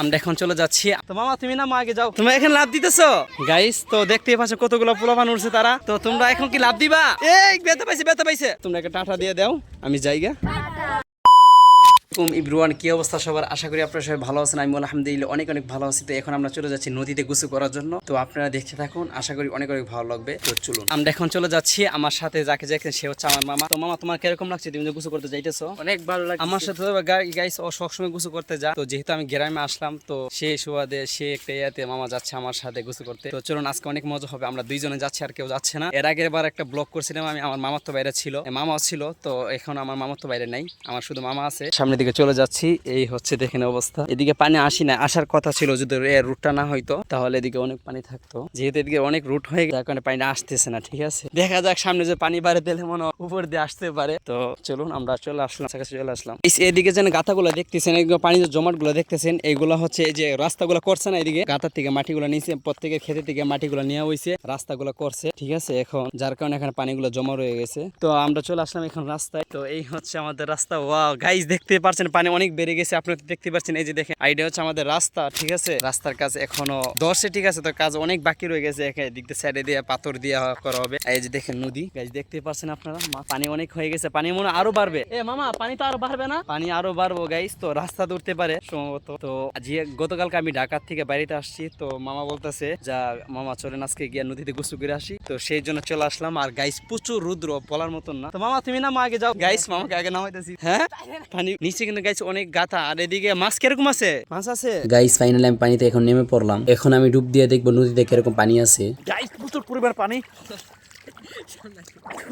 আমরা এখন চলে যাচ্ছি। তো মামা তুমি না মাকে আগে যাও। তুমি এখন লাভ দিতেছো? গাইস তো দেখতেই পাচ্ছ কতগুলো পোলাপান উঠছে তারা। তো তোমরা এখন কি লাভ দিবা? এই বেতা পাইছে বেতা পাইছে। তোমরা একটা টাটা দিয়ে দাও আমি যাইগা। ইব্রুয়ান কি অবস্থা সবার? আশা করি আপনারা সবাই ভালো আছেন। আমি আলহামদুলিল্লাহ অনেক অনেক ভালো আছি। তো এখন আমরা চলে যাচ্ছি নদীতে গোসু করার জন্য। তো আপনারা দেখতে থাকুন আশা করি অনেক অনেক ভালো লাগবে। তো চলুন আমরা এখন চলে যাচ্ছি আমার সাথে যাকে যাকে সে হচ্ছে আমার মামা। তো মামা তোমার কীরকম লাগছে? তুমি যে গোসু করতে যাইতেছো? অনেক ভালো লাগে আমার সাথে গাইস ও সবসময় গোসু করতে যা তো যেহেতু আমি গ্রামে আসলাম তো সেই সুবাদে সে একটা ইয়াতে মামা যাচ্ছে আমার সাথে গোসু করতে। তো চলুন আজকে অনেক মজা হবে। আমরা দুইজনে যাচ্ছি আর কেউ যাচ্ছে না। এর আগের বার একটা ব্লগ করছিলাম আমি আমার মামার তো বাইরে ছিল। মামাও ছিল তো এখন আমার মামার তো বাইরে নাই। আমার শুধু মামা আছে। সামনের দিকে চলে যাচ্ছি, এই হচ্ছে দেখেন অবস্থা। এদিকে পানি আসি না আসার কথা ছিল যদি রুটটা না হইতো, তাহলে এদিকে অনেক পানি থাকতো। যেহেতু এদিকে অনেক রুট হয়ে গেছে কারণে পানি আসতেছে না, ঠিক আছে? দেখা যাক সামনে যে পানি বাড়ে দিলে মনে উপর দিয়ে আসতে পারে। তো চলুন, আমরা চলে আসলাম কাছে চলে আসলাম। এদিকে যেন গাথাগুলো দেখতেছেন পানি যে জমাটগুলো দেখতেছেন এইগুলো হচ্ছে এই যে রাস্তাগুলো করছে না এদিকে? গাথার থেকে মাটিগুলো নিচে, প্রত্যেকের খেতে থেকে মাটিগুলো নেওয়া হয়েছে রাস্তাগুলো করছে, ঠিক আছে? এখন যার কারণে এখানে পানিগুলো জমা রয়ে গেছে। তো আমরা চলে আসলাম এখন রাস্তায়। তো এই হচ্ছে আমাদের রাস্তা। ওয়া গাইজ দেখতে পাচ্ছেন পানি অনেক বেড়ে গেছে। আপনারা দেখতে পাচ্ছেন, এই যে দেখেন আইডিয়া হচ্ছে আমাদের রাস্তা, ঠিক আছে? রাস্তার কাজ এখনও দশে ঠিক আছে? তো কাজ অনেক বাকি রয়ে গেছে দিক সাইডে দিয়ে পাথর দিয়ে করা হবে। এই যে দেখেন নদী গাইজ দেখতে পাচ্ছেন আপনারা? পানি অনেক হয়ে গেছে, পানি মনে আরও বাড়বে। এ মামা, পানি তো আরও বাড়বে না? পানি আরও বাড়বো গাইজ তো রাস্তা উঠতে পারে সম্ভবত। তো যে গতকালকে আমি ঢাকার থেকে বাড়িতে আসছি, তো মামা বলতেছে, যা, মামা, চলেন আজকে গিয়ে নদীতে গোসু করে আসি। তো সেই জন্য চলে আসলাম। আর গাইস প্রচুর রুদ্র, বলার মতন না। তো মামা, তুমি না মা আগে, যাও। গাইস মামাকে আগে নামাইতেছি। হ্যাঁ? পানি, নিচে কিন্তু গাইস অনেক গাথা। আর এদিকে মাছ কীরকম আছে? মাছ আছে? গাইস ফাইনালি আমি পানিতে এখন নেমে পড়লাম। এখন আমি ডুব দিয়ে দেখব নদীতে কীরকম পানি আছে। গাইস প্রচুর পরিমাণ পানি।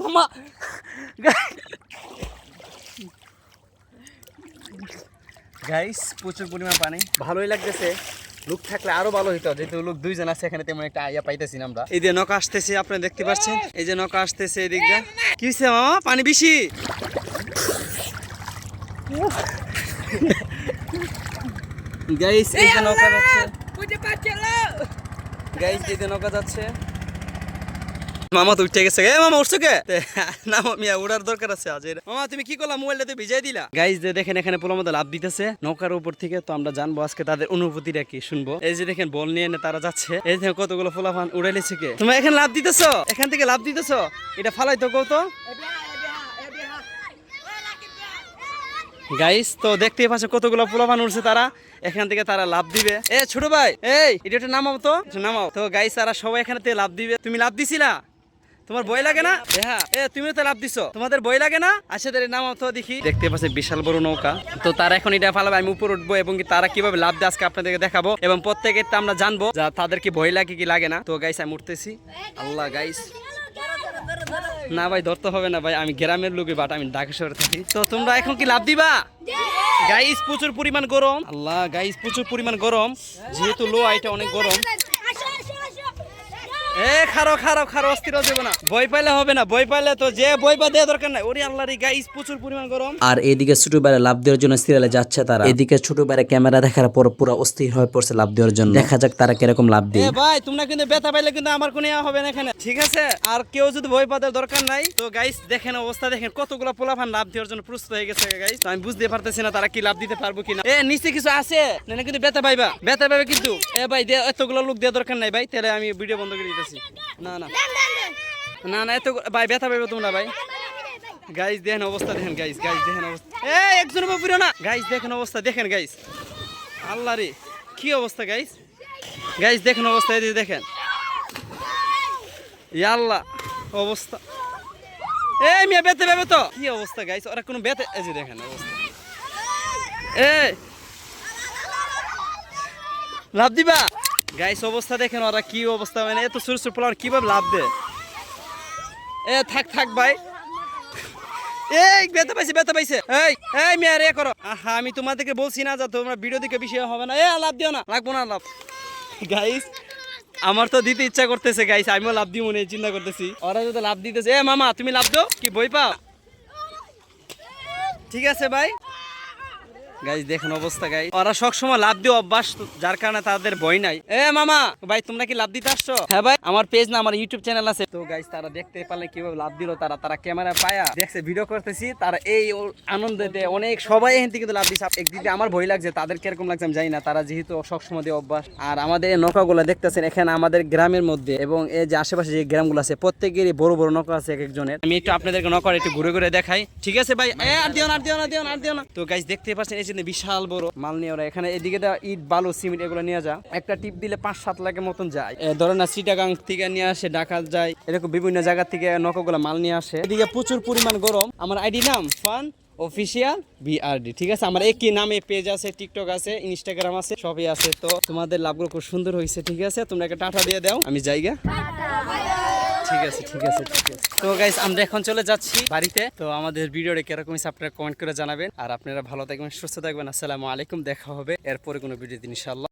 মামা! গাইস প্রচুর পরিমাণ পানি। ভালোই লাগতেছে। লোক থাকলে আরও ভালো হইতো। যেহেতু লোক দুইজন আছে এখানে তেমন একটা আইয়া পাইতেছি না আমরা। এই যে নৌকা আসতেছে আপনারা দেখতে পাচ্ছেন? এই যে নৌকা আসতেছে এই দিকটা কি হয়েছে মামা? পানি বেশি? গাইস এই যে নৌকা যাচ্ছে। গাইস এই যে নৌকা যাচ্ছে। মামা তো উঠে গেছে। মামা উঠছো কে? না মিয়া উড়ার দরকার আছে আজ। মামা তুমি কি করলা? মোবাইলটাতে ভিজাই দিলা? গাইজ যে দেখেন এখানে পোলার মধ্যে লাভ দিতেছে। নৌকার উপর থেকে তো আমরা জানব আজকে তাদের অনুভূতিটা কি শুনব। এই যে দেখেন বল নিয়ে এনে তারা যাচ্ছে। এই যে কতগুলো পোলা ফান উড়াইলেছে কে? তুমি এখানে লাভ দিতেছো? এখান থেকে লাভ দিতেছো? এটা ফালাই তো কৌতো গাইস তো দেখতেই পাচ্ছ কতগুলো পোলাপান উঠছে তারা। এখান থেকে তারা লাভ দিবে। এ, ছোট ভাই, এই, এটা নামাও তো। নামাও। তো গাইস তারা সবাই এখানে লাভ দিবে। তুমি লাভ দিছিলা? তোমার বই লাগে না? হ্যাঁ। এ তুমিও তো লাভ দিছো। তোমাদের বই লাগে না? আচ্ছা তাহলে নামাও তো দেখি। দেখতে পাচ্ছি বিশাল বড় নৌকা। তো তারা এখন এটা ফালাবে, আমি উপর উঠবো এবং তারা কীভাবে লাভ দেয় আজকে আপনাদেরকে দেখাবো। এবং প্রত্যেকের তা আমরা জানব যা তাদের কি ভয় লাগে কি লাগে না। তো গাইস আমি উঠতেছি। আল্লাহ গাইস না ভাই ধরতে হবে না ভাই আমি গ্রামের লোকে বাট আমি ঢাকা শহরে থাকি। তো তোমরা এখন কি লাভ দিবা? গাইস প্রচুর পরিমাণ গরম। আল্লাহ গাইস প্রচুর পরিমাণ গরম। যেহেতু লো আইটা অনেক গরম। এ খারো খারো খারো অস্থির হতে না। বই পাইলে হবে না বই পাইলে তো যে বই পা দেওয়া দরকার নাই। ওরে গাইস প্রচুর পরিমাণ গরম। আর এদিকে ছোট বাইরে লাভ দেওয়ার জন্য সিরিয়ালে যাচ্ছে তারা। এদিকে ছোট বাইরে ক্যামেরা দেখার পর পুরো অস্থির হয়ে পড়ছে লাভ দেওয়ার জন্য। দেখা যাক তারা কীরকম লাভ দেয়। ভাই তোমরা কিন্তু ব্যথা পাইলে কিন্তু আমার কোনো হবে না এখানে। ঠিক আছে? আর কেউ যদি ভয় পাতে দরকার নাই তো গাইস দেখেন অবস্থা দেখেন কতগুলো পোলাফান লাভ দেওয়ার জন্য প্রস্তুত হয়ে গেছে গাইস তো আমি বুঝতে পারতেছি না তারা কি লাভ দিতে পারব কিনা। এ নিচে কিছু আছে? না কিন্তু ব্যথা পাইবা। ব্যথা পাইবে কিন্তু। এ ভাই এতগুলো লোক দেওয়া দরকার নাই ভাই তাহলে আমি ভিডিও বন্ধ করে দিতেছি না না। না না এত ভাই ব্যথা পাইবে তোমরা ভাই। গাইস দেখেন অবস্থা দেখেন গাইস গাইস দেখেন অবস্থা। এ একজন উপরে না। দেখেন অবস্থা দেখেন আল্লাহ রে কি অবস্থা গাইস গাইস দেখেন অবস্থা যে দেখেন। ইয়াল্লা অবস্থা। এ মিয়া বেতে বেবে তো। কি অবস্থা গাইস ওরা কোনো বেতে এই যে দেখেন অবস্থা। এ লাভ দিবা? গাইস অবস্থা দেখেন ওরা কি অবস্থা মানে এত ছোট ছোট পোলার কীভাবে লাভ দে এ, থাক থাক ভাই। এই বেতা পাইছে বেতা পাইছে। এই এই মিয়া, রে, করো। আহা, আমি তোমাদেরকে বলছি না যে তোমরা ভিডিও দিকে বেশি হবে না। এ, লাভ দিও না, লাগবো না, লাভ। গাইস আমার তো দিতে ইচ্ছা করতেছে গাইস আমিও লাভ দিব মনে চিন্তা করতেছি। ওরা যদি লাভ দিতেছে, এ, মামা, তুমি লাভ দাও, কি বই পাও? ঠিক আছে, ভাই। গাইজ দেখেন অবস্থা গাই ওরা সবসময় লাভ দিয়ে অভ্যাস, যার কারণে তাদের ভয় নাই। এ, মামা! ভাই, তোমরা কি লাভ দিতে আসছো? হ্যাঁ ভাই, আমার পেজ না, আমার ইউটিউব চ্যানেল আছে। তো গাইজ তারা দেখতে পারলে কীভাবে লাভ দিল, তারা তারা ক্যামেরা পায়া, দেখছে ভিডিও করতেছি, তারা এই ও- আনন্দতে অনেক সবাই এখান থেকে লাভ দিচ্ছে একদিকে আমার ভয় লাগছে, তাদের কীরকম লাগছে আমি জানি না। তারা যেহেতু সবসময় দিয়ে অভ্যাস, আর আমাদের নৌকাগুলো দেখতেছেন, এখানে আমাদের গ্রামের মধ্যে, এবং এই যে আশেপাশে যে গ্রামগুলো আছে, প্রত্যেকেরই বড় বড় নৌকা আছে এক একজনের। আমি একটু আপনাদেরকে নৌকা একটু ঘুরে ঘুরে দেখাই। ঠিক আছে, ভাই? আর দিও না, আর দিও না দিও না, আর দিও না। তো গাইজ দেখতে পাচ্ছেন, এই যে বিশাল বড় মাল নিয়ে ওরা এখানে এদিকে ইট বালু সিমেন্ট এগুলো নিয়ে যা। একটা টিপ দিলে পাঁচ সাত লাখের মতন যায়। এ, ধরেন না সিটাগাং থেকে নিয়ে আসে ঢাকা যায়। এরকম বিভিন্ন জায়গা থেকে নৌকাগুলো মাল নিয়ে আসে। এদিকে প্রচুর পরিমাণ গরম। আমার আইডি নাম ফান অফিসিয়াল বিআরডি ঠিক আছে? আমার একই নামে পেজ আছে টিকটক আছে ইনস্টাগ্রাম আছে সবই আছে। তো তোমাদের লাভগুলো খুব সুন্দর হয়েছে ঠিক আছে? তোমরা একটা টাটা দিয়ে দাও আমি যাইগা ঠিক আছে ঠিক আছে ঠিক আছে। তো গাইস আমরা এখন চলে যাচ্ছি বাড়িতে। তো আমাদের ভিডিওটা কীরকম হয়েছে আপনারা কমেন্ট করে জানাবেন। আর আপনারা ভালো থাকবেন, সুস্থ থাকবেন। আসসালামু আলাইকুম, দেখা হবে এরপরে কোনো ভিডিও ইনশাল্লাহ